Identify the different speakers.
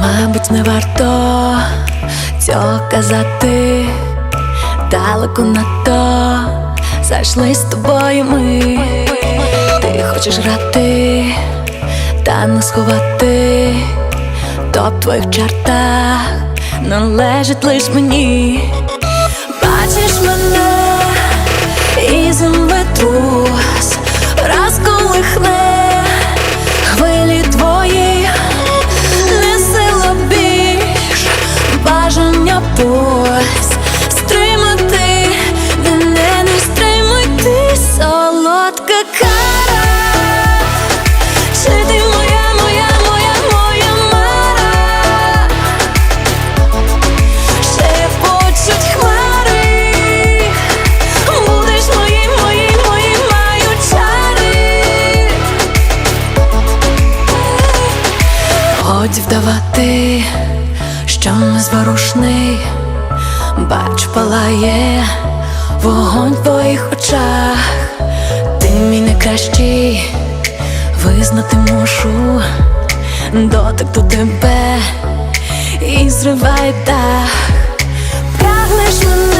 Speaker 1: Мабуть, не варто цього казати, далеко на то зайшли з тобою ми. Ти хочеш грати, та не сховати, то в твоїх чертах належить лиш мені. Ти моя, моя, моя, моя мара? Ще почуть хмари, будеш моїм, моїм, моїм, маю чари. Годі вдавати, що незворушний, бач, палає вогонь твоїх очах, визнати мушу, дотик до тебе і зриває дах, прагнеш мене.